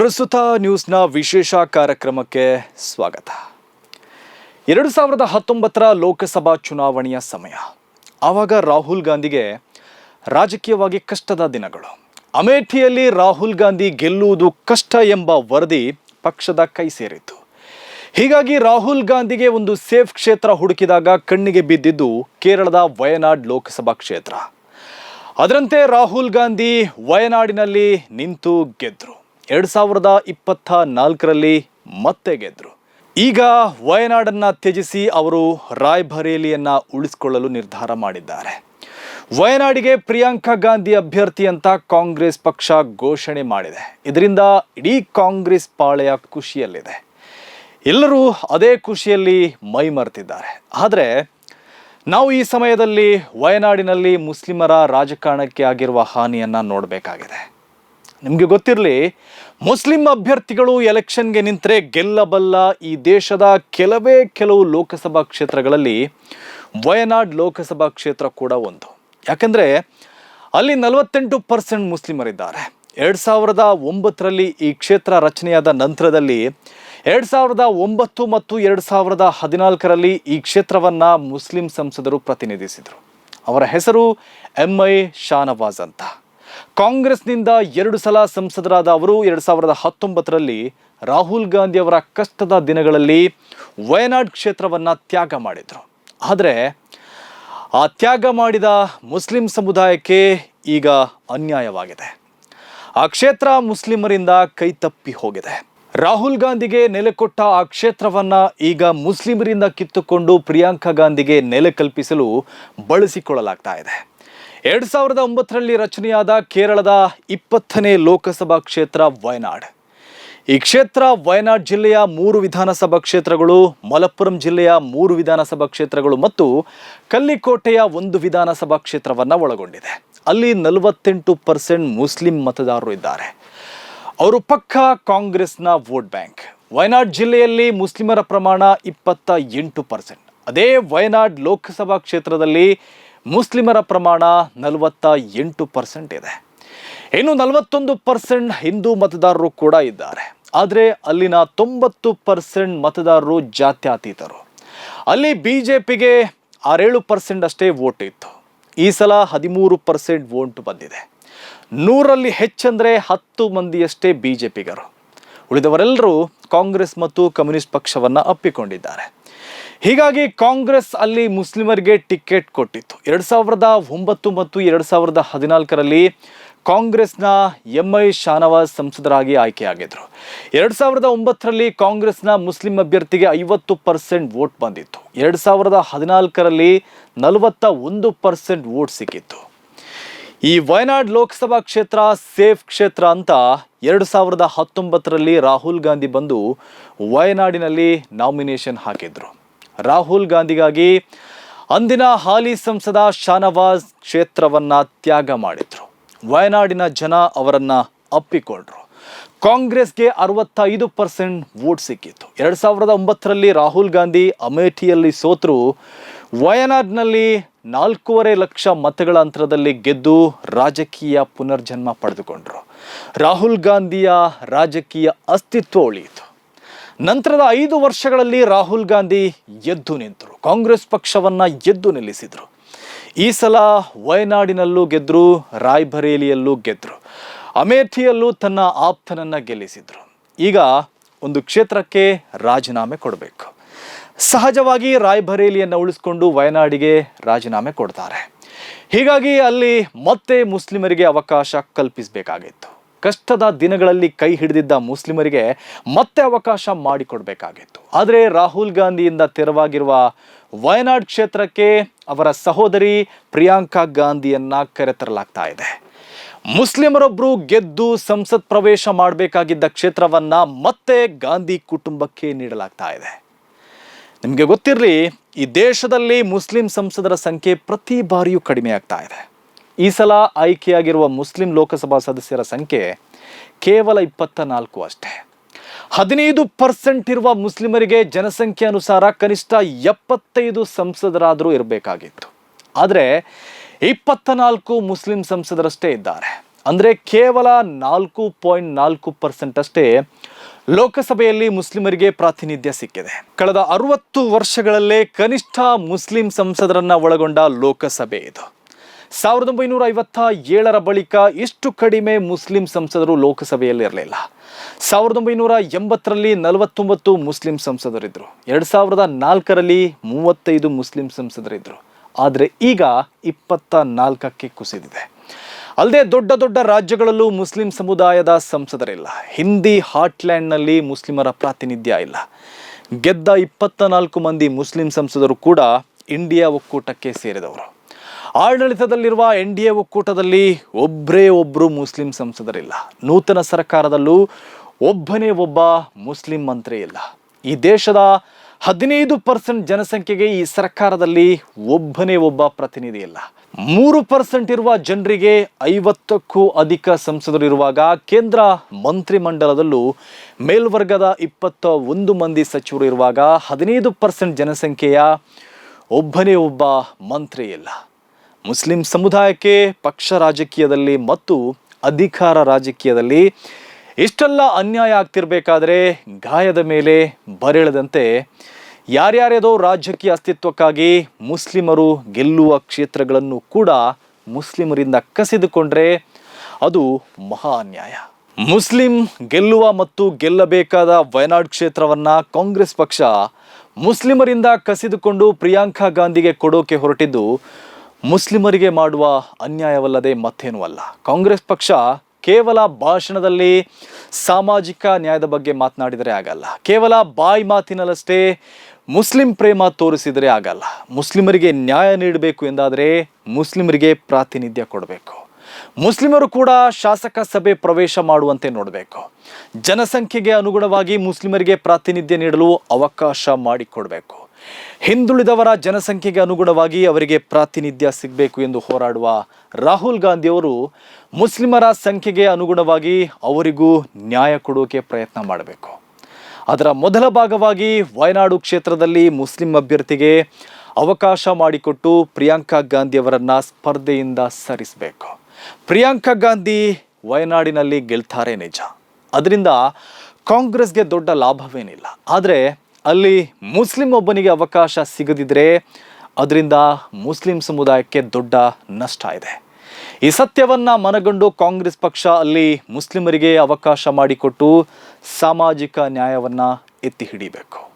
ಪ್ರಸ್ತುತ ನ್ಯೂಸ್ನ ವಿಶೇಷ ಕಾರ್ಯಕ್ರಮಕ್ಕೆ ಸ್ವಾಗತ. ಎರಡು ಸಾವಿರದ ಹತ್ತೊಂಬತ್ತರ ಲೋಕಸಭಾ ಚುನಾವಣೆಯ ಸಮಯ. ಆವಾಗ ರಾಹುಲ್ ಗಾಂಧಿಗೆ ರಾಜಕೀಯವಾಗಿ ಕಷ್ಟದ ದಿನಗಳು. ಅಮೇಠಿಯಲ್ಲಿ ರಾಹುಲ್ ಗಾಂಧಿ ಗೆಲ್ಲುವುದು ಕಷ್ಟ ಎಂಬ ವರದಿ ಪಕ್ಷದ ಕೈ ಸೇರಿತ್ತು. ಹೀಗಾಗಿ ರಾಹುಲ್ ಗಾಂಧಿಗೆ ಒಂದು ಸೇಫ್ ಕ್ಷೇತ್ರ ಹುಡುಕಿದಾಗ ಕಣ್ಣಿಗೆ ಬಿದ್ದಿದ್ದು ಕೇರಳದ ವಯನಾಡ್ ಲೋಕಸಭಾ ಕ್ಷೇತ್ರ. ಅದರಂತೆ ರಾಹುಲ್ ಗಾಂಧಿ ವಯನಾಡಿನಲ್ಲಿ ನಿಂತು ಗೆದ್ರು. ಎರಡ್ ಸಾವಿರದ ಇಪ್ಪತ್ತ ನಾಲ್ಕರಲ್ಲಿ ಮತ್ತೆ ಗೆದ್ರು. ಈಗ ವಯನಾಡನ್ನು ತ್ಯಜಿಸಿ ಅವರು ರಾಯ್ಬರೇಲಿಯನ್ನು ಉಳಿಸಿಕೊಳ್ಳಲು ನಿರ್ಧಾರ ಮಾಡಿದ್ದಾರೆ. ವಯನಾಡಿಗೆ ಪ್ರಿಯಾಂಕಾ ಗಾಂಧಿ ಅಭ್ಯರ್ಥಿ ಅಂತ ಕಾಂಗ್ರೆಸ್ ಪಕ್ಷ ಘೋಷಣೆ ಮಾಡಿದೆ. ಇದರಿಂದ ಇಡೀ ಕಾಂಗ್ರೆಸ್ ಪಾಳೆಯ ಖುಷಿಯಲ್ಲಿದೆ. ಎಲ್ಲರೂ ಅದೇ ಖುಷಿಯಲ್ಲಿ ಮೈ ಮರೆತಿದ್ದಾರೆ. ಆದರೆ ನಾವು ಈ ಸಮಯದಲ್ಲಿ ವಯನಾಡಿನಲ್ಲಿ ಮುಸ್ಲಿಮರ ರಾಜಕಾರಣಕ್ಕೆ ಆಗಿರುವ ಹಾನಿಯನ್ನು ನೋಡಬೇಕಾಗಿದೆ. ನಿಮಗೆ ಗೊತ್ತಿರಲಿ, ಮುಸ್ಲಿಂ ಅಭ್ಯರ್ಥಿಗಳು ಎಲೆಕ್ಷನ್ಗೆ ನಿಂತರೆ ಗೆಲ್ಲಬಲ್ಲ ಈ ದೇಶದ ಕೆಲವೇ ಕೆಲವು ಲೋಕಸಭಾ ಕ್ಷೇತ್ರಗಳಲ್ಲಿ ವಯನಾಡ್ ಲೋಕಸಭಾ ಕ್ಷೇತ್ರ ಕೂಡ ಒಂದು. ಯಾಕೆಂದರೆ ಅಲ್ಲಿ ನಲವತ್ತೆಂಟು ಪರ್ಸೆಂಟ್ ಮುಸ್ಲಿಮರಿದ್ದಾರೆ. ಎರಡು ಸಾವಿರದ ಒಂಬತ್ತರಲ್ಲಿ ಈ ಕ್ಷೇತ್ರ ರಚನೆಯಾದ ನಂತರದಲ್ಲಿ ಎರಡು ಸಾವಿರದ ಒಂಬತ್ತು ಮತ್ತು ಎರಡು ಸಾವಿರದ ಹದಿನಾಲ್ಕರಲ್ಲಿ ಈ ಕ್ಷೇತ್ರವನ್ನು ಮುಸ್ಲಿಂ ಸಂಸದರು ಪ್ರತಿನಿಧಿಸಿದರು. ಅವರ ಹೆಸರು ಎಂ ಐ ಶಾನವಾಜ್ ಅಂತ. ಕಾಂಗ್ರೆಸ್ನಿಂದ ಎರಡು ಸಲ ಸಂಸದರಾದ ಅವರು ಎರಡು ಸಾವಿರದ ಹತ್ತೊಂಬತ್ತರಲ್ಲಿ ರಾಹುಲ್ ಗಾಂಧಿ ಅವರ ಕಷ್ಟದ ದಿನಗಳಲ್ಲಿ ವಯನಾಡ್ ಕ್ಷೇತ್ರವನ್ನು ತ್ಯಾಗ ಮಾಡಿದರು. ಆದರೆ ಆ ತ್ಯಾಗ ಮಾಡಿದ ಮುಸ್ಲಿಂ ಸಮುದಾಯಕ್ಕೆ ಈಗ ಅನ್ಯಾಯವಾಗಿದೆ. ಆ ಕ್ಷೇತ್ರ ಮುಸ್ಲಿಮರಿಂದ ಕೈತಪ್ಪಿ ಹೋಗಿದೆ. ರಾಹುಲ್ ಗಾಂಧಿಗೆ ನೆಲೆ ಕೊಟ್ಟ ಆ ಕ್ಷೇತ್ರವನ್ನ ಈಗ ಮುಸ್ಲಿಮರಿಂದ ಕಿತ್ತುಕೊಂಡು ಪ್ರಿಯಾಂಕಾ ಗಾಂಧಿಗೆ ನೆಲೆ ಕಲ್ಪಿಸಲು ಬಳಸಿಕೊಳ್ಳಲಾಗ್ತಾ ಇದೆ. ಎರಡ್ ಸಾವಿರದ ಒಂಬತ್ತರಲ್ಲಿ ರಚನೆಯಾದ ಕೇರಳದ ಇಪ್ಪತ್ತನೇ ಲೋಕಸಭಾ ಕ್ಷೇತ್ರ ವಯನಾಡ್. ಈ ಕ್ಷೇತ್ರ ವಯನಾಡ್ ಜಿಲ್ಲೆಯ ಮೂರು ವಿಧಾನಸಭಾ ಕ್ಷೇತ್ರಗಳು, ಮಲಪ್ಪುರಂ ಜಿಲ್ಲೆಯ ಮೂರು ವಿಧಾನಸಭಾ ಕ್ಷೇತ್ರಗಳು ಮತ್ತು ಕಲ್ಲಿಕೋಟೆಯ ಒಂದು ವಿಧಾನಸಭಾ ಕ್ಷೇತ್ರವನ್ನು ಒಳಗೊಂಡಿದೆ. ಅಲ್ಲಿ ನಲವತ್ತೆಂಟು ಪರ್ಸೆಂಟ್ ಮುಸ್ಲಿಂ ಮತದಾರರು ಇದ್ದಾರೆ. ಅವರು ಪಕ್ಕ ಕಾಂಗ್ರೆಸ್ನ ವೋಟ್ ಬ್ಯಾಂಕ್. ವಯನಾಡ್ ಜಿಲ್ಲೆಯಲ್ಲಿ ಮುಸ್ಲಿಮರ ಪ್ರಮಾಣ ಇಪ್ಪತ್ತ ಎಂಟು ಪರ್ಸೆಂಟ್. ಅದೇ ವಯನಾಡ್ ಲೋಕಸಭಾ ಕ್ಷೇತ್ರದಲ್ಲಿ ಮುಸ್ಲಿಮರ ಪ್ರಮಾಣ ನಲವತ್ತ ಎಂಟು ಪರ್ಸೆಂಟ್ ಇದೆ. ಇನ್ನು ನಲವತ್ತೊಂದು ಪರ್ಸೆಂಟ್ ಹಿಂದೂ ಮತದಾರರು ಕೂಡ ಇದ್ದಾರೆ. ಆದರೆ ಅಲ್ಲಿನ ತೊಂಬತ್ತು ಪರ್ಸೆಂಟ್ ಮತದಾರರು ಜಾತ್ಯತೀತರು. ಅಲ್ಲಿ ಬಿ ಜೆ ಪಿಗೆ ಆರೇಳು ಪರ್ಸೆಂಟ್ ಅಷ್ಟೇ ವೋಟ್ ಇತ್ತು. ಈ ಸಲ ಹದಿಮೂರು ಪರ್ಸೆಂಟ್ ವೋಟ್ ಬಂದಿದೆ. ನೂರಲ್ಲಿ ಹೆಚ್ಚಂದರೆ ಹತ್ತು ಮಂದಿಯಷ್ಟೇ ಬಿ ಜೆ ಪಿಗರು ಉಳಿದವರೆಲ್ಲರೂ ಕಾಂಗ್ರೆಸ್ ಮತ್ತು ಕಮ್ಯುನಿಸ್ಟ್ ಪಕ್ಷವನ್ನು ಅಪ್ಪಿಕೊಂಡಿದ್ದಾರೆ. ಹೀಗಾಗಿ ಕಾಂಗ್ರೆಸ್ ಅಲ್ಲಿ ಮುಸ್ಲಿಮರಿಗೆ ಟಿಕೆಟ್ ಕೊಟ್ಟಿತ್ತು. ಎರಡು ಸಾವಿರದ ಒಂಬತ್ತು ಮತ್ತು ಎರಡು ಸಾವಿರದ ಹದಿನಾಲ್ಕರಲ್ಲಿ ಕಾಂಗ್ರೆಸ್ನ ಎಂ ಐ ಶಾನವಾಜ್ ಸಂಸದರಾಗಿ ಆಯ್ಕೆಯಾಗಿದ್ದರು ಎರಡು ಸಾವಿರದ ಒಂಬತ್ತರಲ್ಲಿ ಕಾಂಗ್ರೆಸ್ನ ಮುಸ್ಲಿಂ ಅಭ್ಯರ್ಥಿಗೆ ಐವತ್ತು ಪರ್ಸೆಂಟ್ ವೋಟ್ ಬಂದಿತ್ತು. ಎರಡು ಸಾವಿರದ ಹದಿನಾಲ್ಕರಲ್ಲಿ ನಲವತ್ತ ಒಂದು ಪರ್ಸೆಂಟ್ ವೋಟ್ ಸಿಕ್ಕಿತ್ತು. ಈ ವಯನಾಡ್ ಲೋಕಸಭಾ ಕ್ಷೇತ್ರ ಸೇಫ್ ಕ್ಷೇತ್ರ ಅಂತ ಎರಡು ಸಾವಿರದ ಹತ್ತೊಂಬತ್ತರಲ್ಲಿ ರಾಹುಲ್ ಗಾಂಧಿ ಬಂದು ವಯನಾಡಿನಲ್ಲಿ ನಾಮಿನೇಷನ್ ಹಾಕಿದ್ರು. ರಾಹುಲ್ ಗಾಂಧಿಗಾಗಿ ಅಂದಿನ ಹಾಲಿ ಸಂಸದ ಶಾನವಾಜ್ ಕ್ಷೇತ್ರವನ್ನ ತ್ಯಾಗ ಮಾಡಿದ್ರು. ವಯನಾಡಿನ ಜನ ಅವರನ್ನು ಅಪ್ಪಿಕೊಂಡ್ರು. ಕಾಂಗ್ರೆಸ್ಗೆ ಅರವತ್ತೈದು ಪರ್ಸೆಂಟ್ ವೋಟ್ ಸಿಕ್ಕಿತ್ತು. ಎರಡು ಸಾವಿರದ ಒಂಬತ್ತರಲ್ಲಿ ರಾಹುಲ್ ಗಾಂಧಿ ಅಮೇಠಿಯಲ್ಲಿ ಸೋತರು. ವಯನಾಡ್ನಲ್ಲಿ ನಾಲ್ಕೂವರೆ ಲಕ್ಷ ಮತಗಳ ಅಂತರದಲ್ಲಿ ಗೆದ್ದು ರಾಜಕೀಯ ಪುನರ್ಜನ್ಮ ಪಡೆದುಕೊಂಡ್ರು. ರಾಹುಲ್ ಗಾಂಧಿಯ ರಾಜಕೀಯ ಅಸ್ತಿತ್ವ ಉಳಿಯಿತು. ನಂತರದ ಐದು ವರ್ಷಗಳಲ್ಲಿ ರಾಹುಲ್ ಗಾಂಧಿ ಎದ್ದು ನಿಂತರು. ಕಾಂಗ್ರೆಸ್ ಪಕ್ಷವನ್ನ ಎದ್ದು ನಿಲ್ಲಿಸಿದರು. ಈ ಸಲ ವಯನಾಡಿನಲ್ಲೂ ಗೆದ್ರು, ರಾಯ್ಬರೇಲಿಯಲ್ಲೂ ಗೆದ್ರು. ಅಮೇಠಿಯಲ್ಲೂ ತನ್ನ ಆಪ್ತನನ್ನ ಗೆಲ್ಲಿಸಿದ್ರು. ಈಗ ಒಂದು ಕ್ಷೇತ್ರಕ್ಕೆ ರಾಜೀನಾಮೆ ಕೊಡಬೇಕು. ಸಹಜವಾಗಿ ರಾಯ್ಬರೇಲಿಯನ್ನು ಉಳಿಸ್ಕೊಂಡು ವಯನಾಡಿಗೆ ರಾಜೀನಾಮೆ ಕೊಡ್ತಾರೆ. ಹೀಗಾಗಿ ಅಲ್ಲಿ ಮತ್ತೆ ಮುಸ್ಲಿಮರಿಗೆ ಅವಕಾಶ ಕಲ್ಪಿಸಬೇಕಾಗಿತ್ತು. ಕಷ್ಟದ ದಿನಗಳಲ್ಲಿ ಕೈ ಹಿಡಿದಿದ್ದ ಮುಸ್ಲಿಮರಿಗೆ ಮತ್ತೆ ಅವಕಾಶ ಮಾಡಿಕೊಡಬೇಕಾಗಿತ್ತು. ಆದರೆ ರಾಹುಲ್ ಗಾಂಧಿಯಿಂದ ತೆರವಾಗಿರುವ ವಯನಾಡ್ ಕ್ಷೇತ್ರಕ್ಕೆ ಅವರ ಸಹೋದರಿ ಪ್ರಿಯಾಂಕಾ ಗಾಂಧಿಯನ್ನ ಕರೆತರಲಾಗ್ತಾ ಇದೆ. ಮುಸ್ಲಿಮರೊಬ್ಬರು ಗೆದ್ದು ಸಂಸತ್ ಪ್ರವೇಶ ಮಾಡಬೇಕಾಗಿದ್ದ ಕ್ಷೇತ್ರವನ್ನ ಮತ್ತೆ ಗಾಂಧಿ ಕುಟುಂಬಕ್ಕೆ ನೀಡಲಾಗ್ತಾ ಇದೆ. ನಿಮಗೆ ಗೊತ್ತಿರಲಿ, ಈ ದೇಶದಲ್ಲಿ ಮುಸ್ಲಿಂ ಸಂಸದರ ಸಂಖ್ಯೆ ಪ್ರತಿ ಬಾರಿಯೂ ಕಡಿಮೆ ಆಗ್ತಾ ಇದೆ. ಈ ಸಲ ಆಯ್ಕೆಯಾಗಿರುವ ಮುಸ್ಲಿಂ ಲೋಕಸಭಾ ಸದಸ್ಯರ ಸಂಖ್ಯೆ ಕೇವಲ ಇಪ್ಪತ್ತ ನಾಲ್ಕು ಅಷ್ಟೇ. ಹದಿನೈದು ಪರ್ಸೆಂಟ್ ಇರುವ ಮುಸ್ಲಿಮರಿಗೆ ಜನಸಂಖ್ಯೆ ಅನುಸಾರ ಕನಿಷ್ಠ ಎಪ್ಪತ್ತೈದು ಸಂಸದರಾದರೂ ಇರಬೇಕಾಗಿತ್ತು. ಆದರೆ ಇಪ್ಪತ್ತ ನಾಲ್ಕು ಮುಸ್ಲಿಂ ಸಂಸದರಷ್ಟೇ ಇದ್ದಾರೆ. ಅಂದರೆ ಕೇವಲ ನಾಲ್ಕು ಪಾಯಿಂಟ್ ನಾಲ್ಕು ಪರ್ಸೆಂಟ್ ಅಷ್ಟೇ ಲೋಕಸಭೆಯಲ್ಲಿ ಮುಸ್ಲಿಮರಿಗೆ ಪ್ರಾತಿನಿಧ್ಯ ಸಿಕ್ಕಿದೆ. ಕಳೆದ ಅರವತ್ತು ವರ್ಷಗಳಲ್ಲೇ ಕನಿಷ್ಠ ಮುಸ್ಲಿಂ ಸಂಸದರನ್ನ ಒಳಗೊಂಡ ಲೋಕಸಭೆ ಇದು. ಸಾವಿರದ ಒಂಬೈನೂರ ಐವತ್ತ ಏಳರ ಬಳಿಕ ಇಷ್ಟು ಕಡಿಮೆ ಮುಸ್ಲಿಂ ಸಂಸದರು ಲೋಕಸಭೆಯಲ್ಲಿ ಇರಲಿಲ್ಲ ಸಾವಿರದ ಒಂಬೈನೂರ ಎಂಬತ್ತರಲ್ಲಿ ನಲವತ್ತೊಂಬತ್ತು ಮುಸ್ಲಿಂ ಸಂಸದರಿದ್ದರು. ಎರಡು ಸಾವಿರದ ನಾಲ್ಕರಲ್ಲಿ ಮೂವತ್ತೈದು ಮುಸ್ಲಿಂ ಸಂಸದರಿದ್ದರು. ಆದರೆ ಈಗ ಇಪ್ಪತ್ತ ನಾಲ್ಕಕ್ಕೆ ಕುಸಿದಿದೆ. ಅಲ್ಲದೆ ದೊಡ್ಡ ದೊಡ್ಡ ರಾಜ್ಯಗಳಲ್ಲೂ ಮುಸ್ಲಿಂ ಸಮುದಾಯದ ಸಂಸದರಿಲ್ಲ. ಹಿಂದಿ ಹಾಟ್ಲ್ಯಾಂಡ್ನಲ್ಲಿ ಮುಸ್ಲಿಮರ ಪ್ರಾತಿನಿಧ್ಯ ಇಲ್ಲ. ಗೆದ್ದ ಇಪ್ಪತ್ತ ನಾಲ್ಕು ಮಂದಿ ಮುಸ್ಲಿಂ ಸಂಸದರು ಕೂಡ ಇಂಡಿಯಾ ಒಕ್ಕೂಟಕ್ಕೆ ಸೇರಿದವರು. ಆಡಳಿತದಲ್ಲಿರುವ ಎನ್ ಡಿ ಎ ಒಕ್ಕೂಟದಲ್ಲಿ ಒಬ್ಬರೇ ಒಬ್ಬರು ಮುಸ್ಲಿಂ ಸಂಸದರಿಲ್ಲ. ನೂತನ ಸರ್ಕಾರದಲ್ಲೂ ಒಬ್ಬನೇ ಒಬ್ಬ ಮುಸ್ಲಿಂ ಮಂತ್ರಿ ಇಲ್ಲ. ಈ ದೇಶದ ಹದಿನೈದು ಪರ್ಸೆಂಟ್ ಜನಸಂಖ್ಯೆಗೆ ಈ ಸರ್ಕಾರದಲ್ಲಿ ಒಬ್ಬನೇ ಒಬ್ಬ ಪ್ರತಿನಿಧಿ ಇಲ್ಲ. ಮೂರು ಪರ್ಸೆಂಟ್ ಇರುವ ಜನರಿಗೆ ಐವತ್ತಕ್ಕೂ ಅಧಿಕ ಸಂಸದರು ಇರುವಾಗ ಕೇಂದ್ರ ಮಂತ್ರಿಮಂಡಲದಲ್ಲೂ ಮೇಲ್ವರ್ಗದ ಇಪ್ಪತ್ತ ಒಂದು ಮಂದಿ ಸಚಿವರು ಇರುವಾಗ ಹದಿನೈದು ಪರ್ಸೆಂಟ್ ಜನಸಂಖ್ಯೆಯ ಒಬ್ಬನೇ ಒಬ್ಬ ಮಂತ್ರಿ ಇಲ್ಲ. ಮುಸ್ಲಿಂ ಸಮುದಾಯಕ್ಕೆ ಪಕ್ಷ ರಾಜಕೀಯದಲ್ಲಿ ಮತ್ತು ಅಧಿಕಾರ ರಾಜಕೀಯದಲ್ಲಿ ಇಷ್ಟೆಲ್ಲ ಅನ್ಯಾಯ ಆಗ್ತಿರ್ಬೇಕಾದ್ರೆ ಗಾಯದ ಮೇಲೆ ಬರೆಳದಂತೆ ಯಾರ್ಯಾರ್ಯದೋ ರಾಜಕೀಯ ಅಸ್ತಿತ್ವಕ್ಕಾಗಿ ಮುಸ್ಲಿಮರು ಗೆಲ್ಲುವ ಕ್ಷೇತ್ರಗಳನ್ನು ಕೂಡ ಮುಸ್ಲಿಮರಿಂದ ಕಸಿದುಕೊಂಡ್ರೆ ಅದು ಮಹಾ ಅನ್ಯಾಯ. ಮುಸ್ಲಿಂ ಗೆಲ್ಲುವ ಮತ್ತು ಗೆಲ್ಲಬೇಕಾದ ವಯನಾಡ್ ಕ್ಷೇತ್ರವನ್ನ ಕಾಂಗ್ರೆಸ್ ಪಕ್ಷ ಮುಸ್ಲಿಮರಿಂದ ಕಸಿದುಕೊಂಡು ಪ್ರಿಯಾಂಕಾ ಗಾಂಧಿಗೆ ಕೊಡೋಕೆ ಹೊರಟಿದ್ದು ಮುಸ್ಲಿಮರಿಗೆ ಮಾಡುವ ಅನ್ಯಾಯವಲ್ಲದೆ ಮತ್ತೇನೂ ಅಲ್ಲ. ಕಾಂಗ್ರೆಸ್ ಪಕ್ಷ ಕೇವಲ ಭಾಷಣದಲ್ಲಿ ಸಾಮಾಜಿಕ ನ್ಯಾಯದ ಬಗ್ಗೆ ಮಾತನಾಡಿದರೆ ಆಗಲ್ಲ. ಕೇವಲ ಬಾಯಿ ಮಾತಿನಲ್ಲಷ್ಟೇ ಮುಸ್ಲಿಂ ಪ್ರೇಮ ತೋರಿಸಿದರೆ ಆಗಲ್ಲ. ಮುಸ್ಲಿಮರಿಗೆ ನ್ಯಾಯ ನೀಡಬೇಕು ಎಂದಾದರೆ ಮುಸ್ಲಿಮರಿಗೆ ಪ್ರಾತಿನಿಧ್ಯ ಕೊಡಬೇಕು. ಮುಸ್ಲಿಮರು ಕೂಡ ಶಾಸಕ ಸಭೆ ಪ್ರವೇಶ ಮಾಡುವಂತೆ ನೋಡಬೇಕು. ಜನಸಂಖ್ಯೆಗೆ ಅನುಗುಣವಾಗಿ ಮುಸ್ಲಿಮರಿಗೆ ಪ್ರಾತಿನಿಧ್ಯ ನೀಡಲು ಅವಕಾಶ ಮಾಡಿಕೊಡಬೇಕು. ಹಿಂದುಳಿದವರ ಜನಸಂಖ್ಯೆಗೆ ಅನುಗುಣವಾಗಿ ಅವರಿಗೆ ಪ್ರಾತಿನಿಧ್ಯ ಸಿಗಬೇಕು ಎಂದು ಹೋರಾಡುವ ರಾಹುಲ್ ಗಾಂಧಿಯವರು ಮುಸ್ಲಿಮರ ಸಂಖ್ಯೆಗೆ ಅನುಗುಣವಾಗಿ ಅವರಿಗೂ ನ್ಯಾಯ ಕೊಡೋಕೆ ಪ್ರಯತ್ನ ಮಾಡಬೇಕು. ಅದರ ಮೊದಲ ಭಾಗವಾಗಿ ವಯನಾಡು ಕ್ಷೇತ್ರದಲ್ಲಿ ಮುಸ್ಲಿಂ ಅಭ್ಯರ್ಥಿಗೆ ಅವಕಾಶ ಮಾಡಿಕೊಟ್ಟು ಪ್ರಿಯಾಂಕಾ ಗಾಂಧಿಯವರನ್ನು ಸ್ಪರ್ಧೆಯಿಂದ ಸರಿಸಬೇಕು. ಪ್ರಿಯಾಂಕಾ ಗಾಂಧಿ ವಯನಾಡಿನಲ್ಲಿ ಗೆಲ್ತಾರೆ ನಿಜ. ಅದರಿಂದ ಕಾಂಗ್ರೆಸ್ಗೆ ದೊಡ್ಡ ಲಾಭವೇನಿಲ್ಲ. ಆದರೆ ಅಲ್ಲಿ ಮುಸ್ಲಿಂ ಒಬ್ಬನಿಗೆ ಅವಕಾಶ ಸಿಗದಿದ್ರೆ ಅದರಿಂದ ಮುಸ್ಲಿಂ ಸಮುದಾಯಕ್ಕೆ ದೊಡ್ಡ ನಷ್ಟ ಇದೆ. ಈ ಸತ್ಯವನ್ನ ಮನಗಂಡು ಕಾಂಗ್ರೆಸ್ ಪಕ್ಷ ಅಲ್ಲಿ ಮುಸ್ಲಿಮರಿಗೆ ಅವಕಾಶ ಮಾಡಿಕೊಟ್ಟು ಸಾಮಾಜಿಕ ನ್ಯಾಯವನ್ನ ಎತ್ತಿ ಹಿಡಿಬೇಕು.